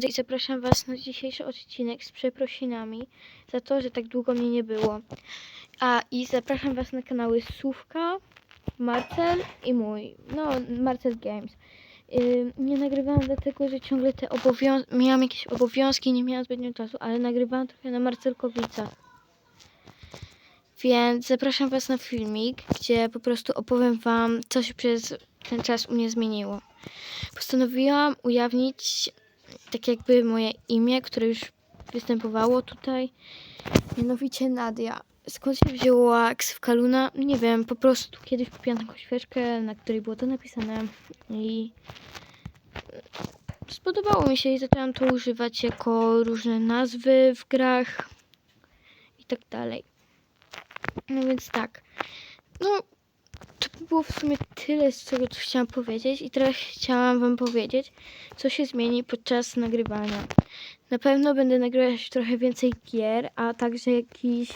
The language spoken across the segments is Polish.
I zapraszam Was na dzisiejszy odcinek z przeprosinami za to, że tak długo mnie nie było. A i zapraszam Was na kanały Słówka, Marcel i mój. No, Marcel Games. Ym, nie nagrywałam dlatego, że ciągle te obowiązki, miałam jakieś obowiązki, nie miałam zbytnio czasu, ale nagrywałam trochę na Marcelkowicach. Więc zapraszam Was na filmik, gdzie po prostu opowiem Wam, co się przez ten czas u mnie zmieniło. Postanowiłam ujawnić tak jakby moje imię, które już występowało tutaj, mianowicie Nadia. Skąd się wzięła ksywka Luna? Nie wiem, po prostu kiedyś kupiłam taką świeczkę, na której było to napisane i spodobało mi się i zaczęłam to używać jako różne nazwy w grach i tak dalej. No więc tak. No, to by było w sumie tyle, z czego chciałam powiedzieć. I teraz chciałam Wam powiedzieć, co się zmieni podczas nagrywania. Na pewno będę nagrywać trochę więcej gier, a także jakiś.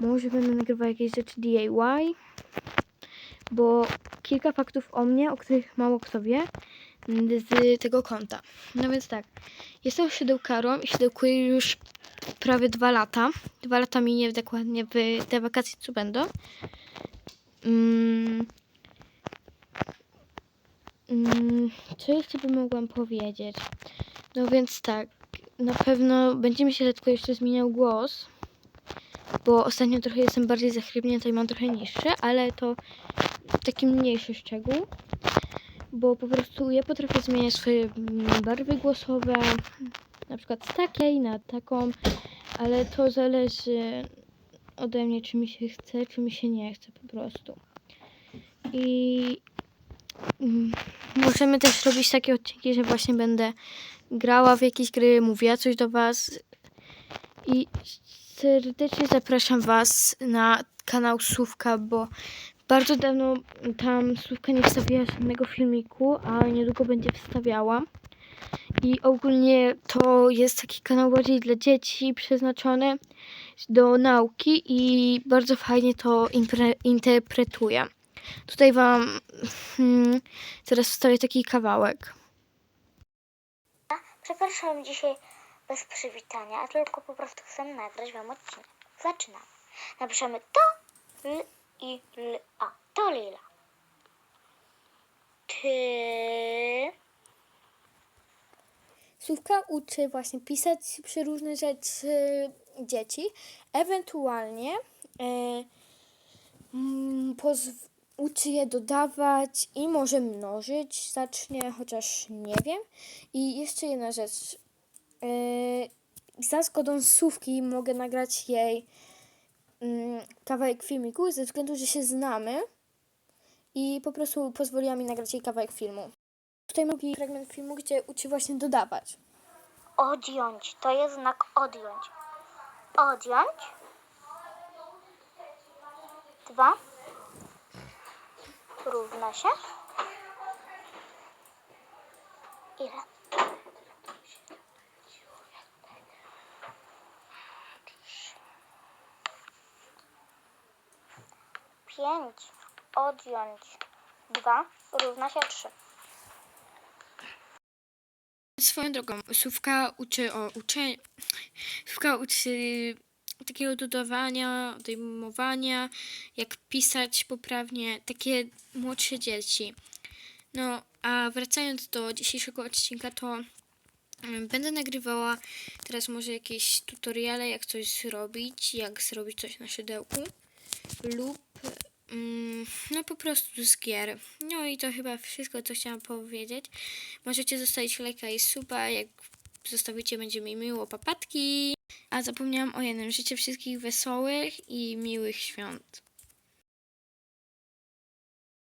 Może będę nagrywał jakieś rzeczy DIY, bo kilka faktów o mnie, o których mało kto wie, z tego konta. No więc tak. Jestem szydełkarą i szydełkuję już prawie dwa lata. Dwa lata minie dokładnie w te wakacje, co będą. Mm. Mm, co jeszcze bym mogłam powiedzieć? No więc tak, na pewno będzie mi się tylko jeszcze zmieniał głos, bo ostatnio trochę jestem bardziej zachrypnięta i mam trochę niższy, ale to taki mniejszy szczegół, bo po prostu ja potrafię zmieniać swoje barwy głosowe, na przykład z takiej na taką, ale to zależy ode mnie, czy mi się chce, czy mi się nie chce po prostu. I mm, możemy też robić takie odcinki, że właśnie będę grała w jakieś gry, mówiła coś do Was. I serdecznie zapraszam Was na kanał Słówka, bo bardzo dawno tam Słówka nie wstawiała żadnego filmiku, a niedługo będzie wstawiała. I ogólnie to jest taki kanał bardziej dla dzieci przeznaczony do nauki i bardzo fajnie to impre- interpretuje. Tutaj Wam hmm, teraz wstawię taki kawałek. Przepraszam dzisiaj bez przywitania, a tylko po prostu chcę nagrać Wam odcinek. Zaczynamy. Napiszemy to, l i l a. To lila. Ty. Słówka uczy właśnie pisać przeróżne rzeczy dzieci, ewentualnie e, mm, uczy je dodawać i może mnożyć, zacznie, chociaż nie wiem. I jeszcze jedna rzecz. E, za zgodą Słówki mogę nagrać jej mm, kawałek filmiku ze względu, że się znamy i po prostu pozwoliła mi nagrać jej kawałek filmu. Tutaj mówi fragment filmu, gdzie uczy właśnie dodawać. Odjąć. To jest znak odjąć. Odjąć. Dwa. Równa się. Ile? Pięć. Odjąć. Dwa. Równa się trzy. Swoją drogą, Słówka uczy o uczeniu. Słówka uczy takiego dodawania, odejmowania, jak pisać poprawnie, takie młodsze dzieci. No, a wracając do dzisiejszego odcinka, to mm, będę nagrywała teraz może jakieś tutoriale, jak coś zrobić, jak zrobić coś na szydełku lub no po prostu z gier. No i to chyba wszystko, co chciałam powiedzieć. Możecie zostawić lajka i suba, jak zostawicie, będzie mi miło, papatki. A zapomniałam o jednym, życzę wszystkich wesołych i miłych świąt.